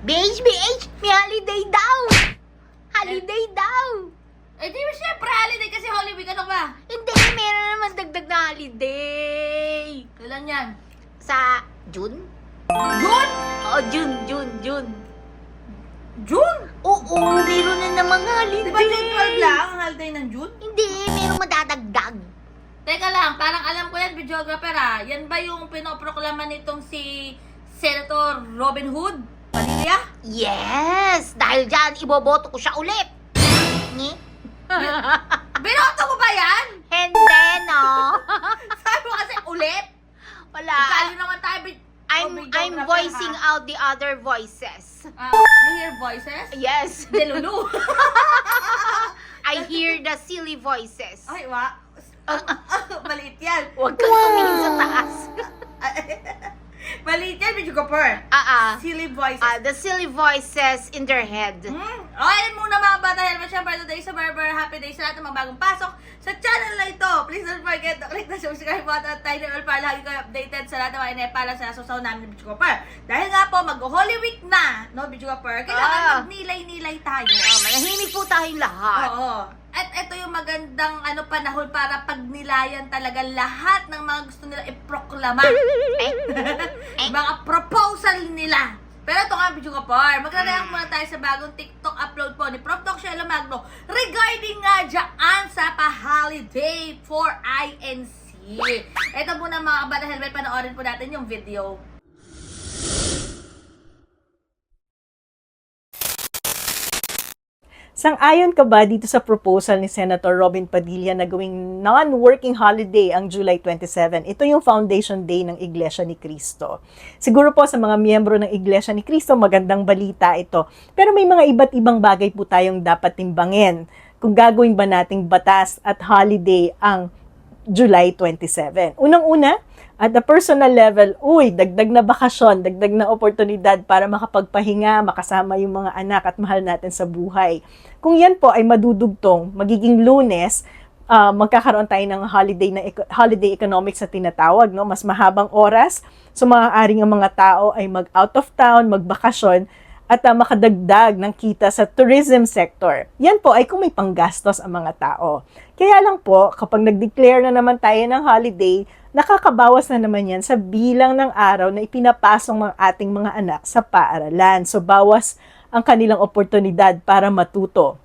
BH, BH, may holiday daw! Holiday daw! Eh di ba syempre holiday kasi Holy Week ano ba? Hindi, meron naman dagdag na holiday. Kailan yan? Sa June? June? Oh, June, June, June. June? Oo, meron na namang holiday. Di ba June 12 lang ang holiday ng June? Hindi, meron madadagdag. Teka lang, parang alam ko yan, videographer ah. Yan ba yung pinoproklama nitong si Senator Robin Hood? Padilla? Yes! Dahil dyan, iboboto ko siya ulit. Ni? Binoto mo ba yan? Hindi, no? Sabi mo kasi ulit? Wala. Kali naman tayo, I'm, oh, I'm voicing ha? out the other voices. Ah, you hear voices? Yes. Delulu. I hear the silly voices. Ay, wa. Maliit yan. Huwag kang tumingin sa taas. Maliit yan, videographer. Ah, ah. Silly voices. Ah, the silly voices in their head. Hmm. O, ayun muna mga bata helmet. Siyempre, today sa Barber. Happy day sa lahat ng mga bagong pasok sa channel na ito. Please don't forget to click the subscribe button at tiny bell para lagi kayo updated sa lahat ng mga inepala sa susaw namin ng Bicho Copper. Dahil nga po, mag-Holy Week na, no, Bicho Copper? Kailangan Ah. magnilay-nilay tayo. Oh, manahimik po tayong lahat. Oo. At ito yung magandang ano panahon para pagnilayan talaga lahat ng mga gusto nila iproklama. Mga proposal nila. Pero ito nga, Bicho Kapar, magre-react muna tayo sa bagong TikTok upload po ni Prof. Doc Shelo Magno regarding nga dyan sa pa-holiday for INC. Ito muna mga kabata helmet, panoorin po natin yung video. Sang-ayon ka ba dito sa proposal ni Senator Robin Padilla na gawing non-working holiday ang July 27? Ito yung Foundation Day ng Iglesia ni Cristo. Siguro po sa mga miyembro ng Iglesia ni Cristo, magandang balita ito. Pero may mga iba't ibang bagay po tayong dapat timbangin kung gagawin ba nating batas at holiday ang July 27. Unang-una, at the personal level, uy, dagdag na bakasyon, dagdag na oportunidad para makapagpahinga, makasama yung mga anak at mahal natin sa buhay. Kung yan po ay madudugtong, magiging lunes, ah, magkakaroon tayo ng holiday na holiday economics sa tinatawag, no? Mas mahabang oras. So maaaring ang mga tao ay mag out of town, magbakasyon at ah, makadagdag ng kita sa tourism sector. Yan po ay kung may panggastos ang mga tao. Kaya lang po, kapag nag-declare na naman tayo ng holiday, nakakabawas na naman yan sa bilang ng araw na ipinapasong ng ating mga anak sa paaralan. So bawas ang kanilang oportunidad para matuto.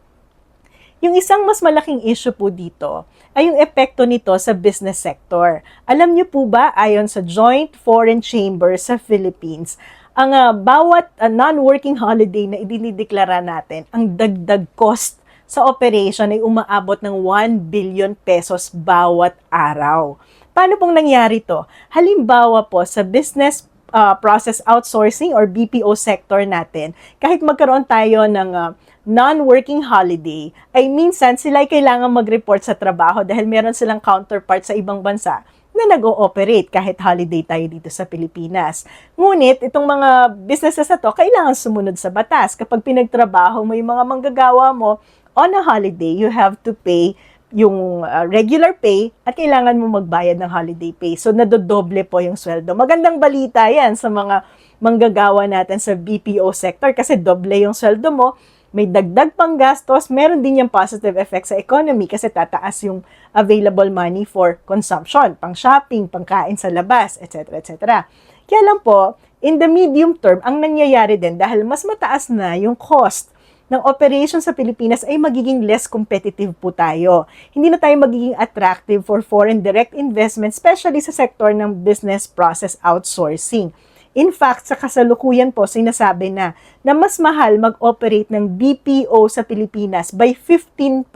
Yung isang mas malaking issue po dito ay yung epekto nito sa business sector. Alam niyo po ba, ayon sa Joint Foreign Chamber sa Philippines, ang ah, bawat ah, non-working holiday na idinideklara natin, ang dagdag cost sa operation ay umaabot ng 1 billion pesos bawat araw. Paano pong nangyari to? Halimbawa po sa business uh, process outsourcing or BPO sector natin, kahit magkaroon tayo ng uh, non-working holiday, ay minsan sila ay kailangan mag-report sa trabaho dahil meron silang counterpart sa ibang bansa na nag-ooperate kahit holiday tayo dito sa Pilipinas. Ngunit, itong mga businesses na to, kailangan sumunod sa batas. Kapag pinagtrabaho mo yung mga manggagawa mo, on a holiday, you have to pay yung uh, regular pay at kailangan mo magbayad ng holiday pay. So, nadodoble po yung sweldo. Magandang balita yan sa mga manggagawa natin sa BPO sector kasi doble yung sweldo mo, may dagdag pang gastos, meron din yung positive effect sa economy kasi tataas yung available money for consumption, pang shopping, pang kain sa labas, etc. etc. Kaya lang po, in the medium term, ang nangyayari din dahil mas mataas na yung cost ng operation sa Pilipinas ay magiging less competitive po tayo. Hindi na tayo magiging attractive for foreign direct investment, especially sa sektor ng business process outsourcing. In fact, sa kasalukuyan po, sinasabi na na mas mahal mag-operate ng BPO sa Pilipinas by 15%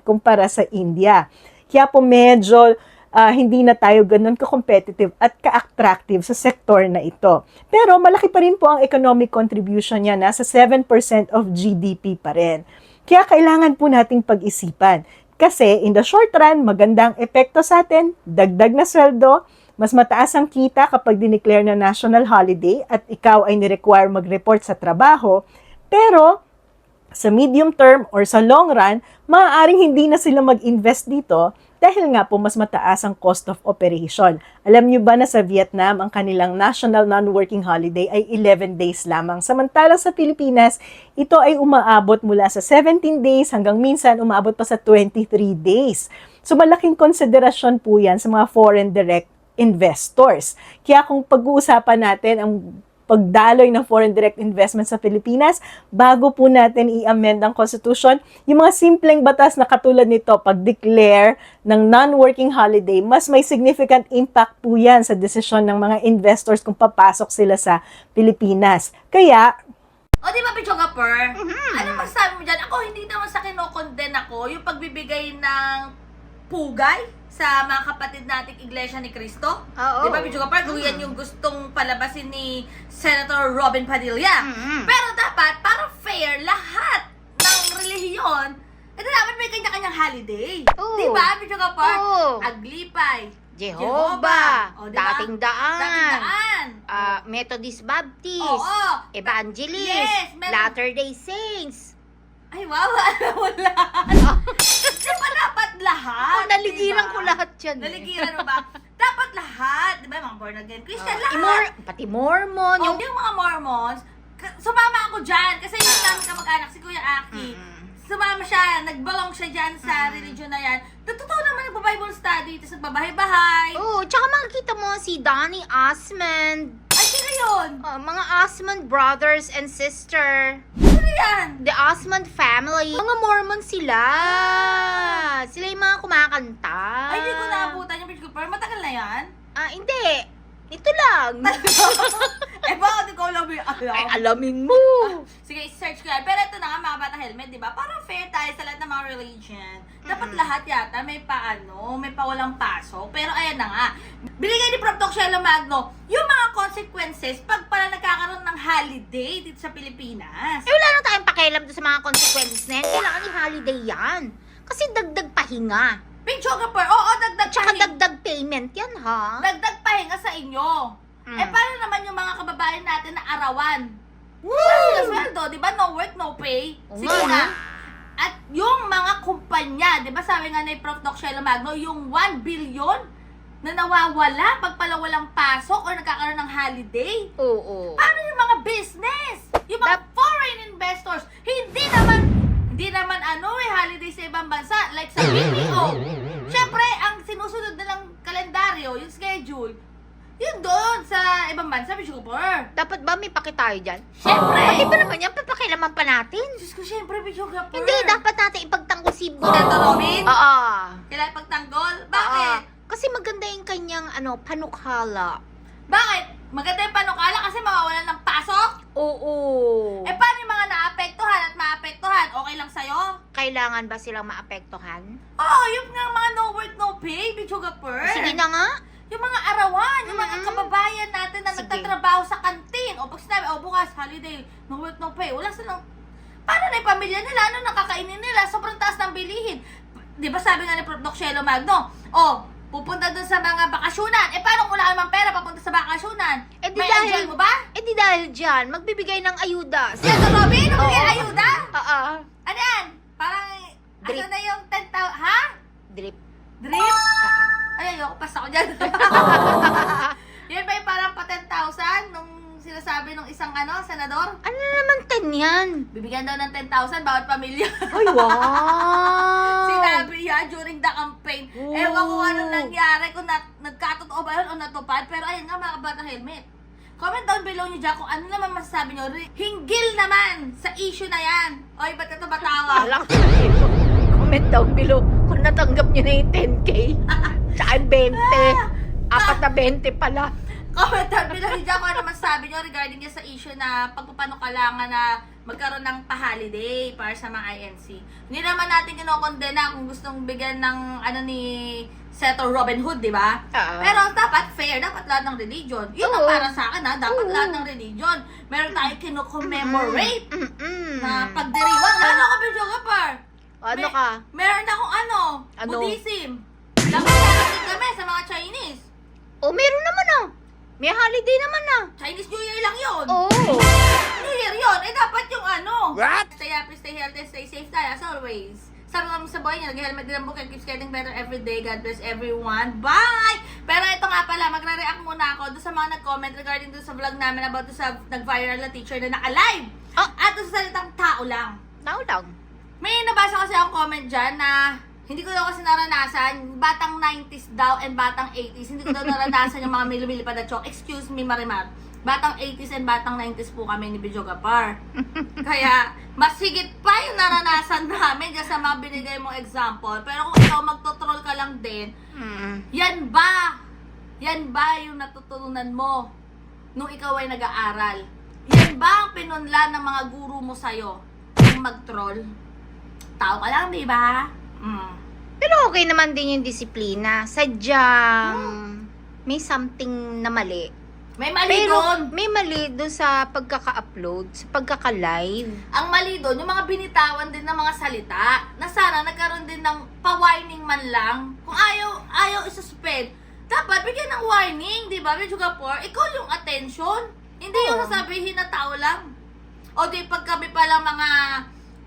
kumpara sa India. Kaya po medyo ah, hindi na tayo ganun ka-competitive at ka-attractive sa sektor na ito. Pero malaki pa rin po ang economic contribution niya, nasa 7% of GDP pa rin. Kaya kailangan po nating pag-isipan. Kasi in the short run, magandang epekto sa atin, dagdag na sweldo, mas mataas ang kita kapag dineclare na national holiday at ikaw ay ni-require mag-report sa trabaho. Pero sa medium term or sa long run, maaaring hindi na sila mag-invest dito dahil nga po mas mataas ang cost of operation. Alam niyo ba na sa Vietnam ang kanilang national non-working holiday ay 11 days lamang. Samantalang sa Pilipinas, ito ay umaabot mula sa 17 days hanggang minsan umaabot pa sa 23 days. So malaking konsiderasyon po yan sa mga foreign direct investors. Kaya kung pag-uusapan natin ang pagdaloy ng foreign direct investment sa Pilipinas, bago po natin i-amend ang Constitution, yung mga simpleng batas na katulad nito, pag-declare ng non-working holiday, mas may significant impact po yan sa desisyon ng mga investors kung papasok sila sa Pilipinas. Kaya, O di ba, Pichoga Per? Mhm. Ano masasabi mo dyan? Ako, hindi naman sa kinokondem ako yung pagbibigay ng pugay sa mga kapatid nating Iglesia ni Cristo. Oo. Di ba, Pichoga Per? Kung yan yung gustong palabasin ni Senator Robin Padilla. Mhm. Pero dapat, para fair, lahat ng relihiyon, eh dapat may kanya-kanyang holiday. Di ba, Per? Oo. Aglipay. Jehovah, O, di ba? dating daan, Dating daan. ah, Methodist Baptist, Oo. Evangelist, Yes, meron- Latter-day Saints. Ay, wow, alam mo. Lahat? Oh, naligiran diba? ko lahat yan. eh. Naligiran mo ba? dapat lahat. Di ba, mga born again Christian, Ah, lahat. imor- pati Mormon, Oh, yung yung mga Mormons, sumama ako dyan. Kasi yung namin kamag-anak, si Kuya Aki, Mm. sumama siya, nagbalong siya dyan sa religion na yan. Totoo naman nagpa-Bible study, tapos nagbabahay-bahay. Oh, tsaka makikita mo si Donny Osmond. Ay, sino yun? Ah, mga Osmond brothers and sister. Sino yan? The Osmond family. Mga Mormon sila. Sila yung mga kumakanta. Ay, hindi ko naabutan yung Bridge Cooper. Matagal na yan? Ah, hindi. Ito lang. eh, bakit ikaw lang may alam? Ay, alamin mo. Sige, search ko yan. Pero ito na nga, mga bata helmet, di ba? Parang fair tayo sa lahat ng mga religion. Dapat lahat yata may paano, may pawalang pasok. Pero ayan na nga, binigay ni Prof. Doc Shelo Magno yung mga consequences pag pala nagkakaroon ng holiday dito sa Pilipinas. Eh, wala na tayong pakialam doon sa mga consequences na yan. Kailangan ni holiday yan. Kasi dagdag pahinga. Videographer, oo, dagdag Tsaka pahinga. dagdag payment yan, ha? Dagdag pahinga sa inyo. Mm. Eh, paano naman yung mga kababayan natin na arawan? Woo! Wala sweldo, di ba? No work, no pay. Oo Sige nga, na. At yung mga kumpanya, di ba sabi nga ni Prof. Doc Shelo Magno, yung 1 billion na nawawala pag pala walang pasok or nagkakaroon ng holiday. Oo. Paano yung mga business? Yung mga Dap- foreign investors, hindi naman, hindi naman ano eh, holiday sa ibang bansa, like sa BPO. Siyempre, ang sinusunod nilang kalendaryo, yung schedule, yun doon sa ibang bansa, Cooper. Dapat ba may paki tayo dyan? Siyempre. Pati ba naman yan? Papakilaman pa natin. Diyos ko, siyempre, Cooper. Hindi, dapat natin ipagtanggol si Bo. Robin? Oo. Kailangan pagtanggol? Bakit? Oo. Kasi maganda yung kanyang ano, panukhala. Bakit? Maganda yung panukala kasi mawawalan ng pasok? Oo. Eh, paano yung mga naapektuhan at maapektuhan? Okay lang sa'yo? Kailangan ba silang maapektuhan? Oo, yung nga mga no work, no pay, Bichugapur. Sige na nga. Yung mga arawan, yung mga kababayan natin na Sige. nagtatrabaho sa kantin. O pag sinabi, o bukas, holiday, no work, no pay. Wala silang... Paano na yung pamilya nila? Ano nakakainin nila? Sobrang taas ng bilihin. Di ba sabi nga ni Prof. Doc Shelo Magno, o, pupunta dun sa mga bakasyonan. Eh, paano kung wala namang pera papunta sa bakasyonan? Eh, di May dahil- enjoy mo ba? Eh di dahil dyan, magbibigay ng ayuda. Senator Robin, nabigyan Oo. ayuda? Oo. Ano yan? Parang, Drip. ano na yung 10,000, ha? Drip. Drip? Ay, ayoko, pas ako dyan. Yan ba yung parang pa 10,000 nung sinasabi nung isang ano, senador? Ano na naman ten yan? Bibigyan daw ng 10,000 bawat pamilya. Ay, wow! Sinabi yan during the campaign. Oh. Ewan ko ano nangyari, kung na, nagkatotoo ba yun o natupad. Pero ayun nga mga kabatang helmet. Comment down below nyo dyan kung ano naman masasabi nyo. Hinggil naman sa issue na yan. Oy, ba't ito batawa? Comment down below kung natanggap nyo na yung 10K. Tsaka yung 20. Apat na 20 pala. Comment down below nyo dyan kung ano masasabi nyo regarding sa issue na pagpapanukalangan na magkaroon ng pa-holiday para sa mga INC. Hindi naman natin kinokondena kung gustong bigyan ng ano ni Senator Robin Hood, di ba? Oo. Pero dapat fair, dapat lahat ng religion. Yun ang para sa akin ha, dapat Oo. lahat ng religion. Meron tayong kinocommemorate Mm-mm. na pagdiriwang. Ano ako, Bidyo Gapar? Ano May- ka? Meron akong ano, Ano? Buddhism. Dapat natin kami sa mga Chinese. Oh, meron naman ah. May holiday naman ah. Chinese New Year lang yun. Oo. New Year yun. Eh, dapat yung ano. What? Stay happy, stay healthy, stay safe tayo as always. Sabi kami sa buhay niya, nag-helmet din ang book and keeps getting better every day. God bless everyone. Bye! Pero ito nga pala, magre-react muna ako doon sa mga nag-comment regarding doon sa vlog namin about doon sa nag-viral na teacher na naka-live. Ah. At doon sa salitang tao lang. Now lang. May nabasa kasi akong comment dyan na hindi ko daw kasi naranasan, batang 90s daw and batang 80s. Hindi ko daw naranasan yung mga may lumilipad na chok. Excuse me, Marimar. Batang 80s and batang 90s po kami ni Bidyo Gapar. Kaya, mas higit pa yung naranasan namin dyan sa mga binigay mong example. Pero kung ikaw magtotroll ka lang din, Mm. yan ba? Yan ba yung natutunan mo nung ikaw ay nag-aaral? Yan ba ang pinunla ng mga guru mo sa'yo? Yung mag-troll? Tao ka lang, di ba? Mm. Pero okay naman din yung disiplina. Sadyang may something na mali. May mali Pero doon. may mali doon sa pagkaka-upload, sa pagkaka-live. Ang mali doon, yung mga binitawan din ng mga salita, na sana nagkaroon din ng pa-warning man lang. Kung ayaw, ayaw isuspend, dapat bigyan ng warning, di ba? Medyo kapor, ikaw yung attention. Hindi yung Oo. sasabihin na tao lang. O di pag kami pala mga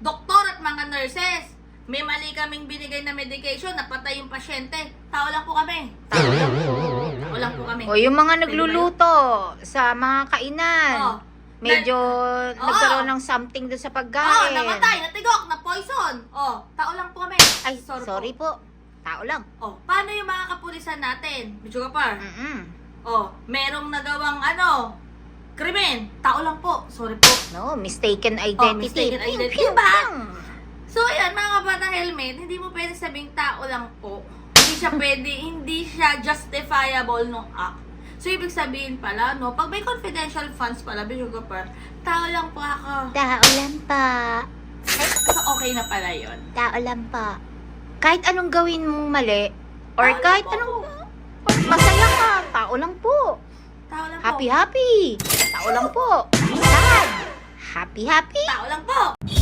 doktor at mga nurses, may mali kaming binigay na medication, napatay yung pasyente. Tao lang po kami. Tao lang po. Tao lang po kami. O yung mga nagluluto sa mga kainan. Oh. Medyo Oo. nagkaroon ng something doon sa Oh, pagkain. namatay, natigok, na poison. Oh, tao lang po kami. Ay, sorry, po. Tao lang. Oh, paano yung mga kapulisan natin? Medyo kapar. Mm-mm. Oh, merong nagawang ano, krimen. Tao lang po. Sorry po. No, mistaken identity. Oh, mistaken identity. pew, Diba? So, ayan, mga kabatang helmet, hindi mo pwede sabing tao lang po. Hindi siya pwede, hindi siya justifiable nung act. So, ibig sabihin pala, no, pag may confidential funds pala, kapar, tao lang po ako. Tao lang pa. So, okay na pala yon. Tao lang pa. Kahit anong gawin mong mali, or Tao kahit po anong, or masaya ka, tao lang po. Tao lang Happy, po. happy. Tao lang po. Sad. Happy, happy. Tao lang po.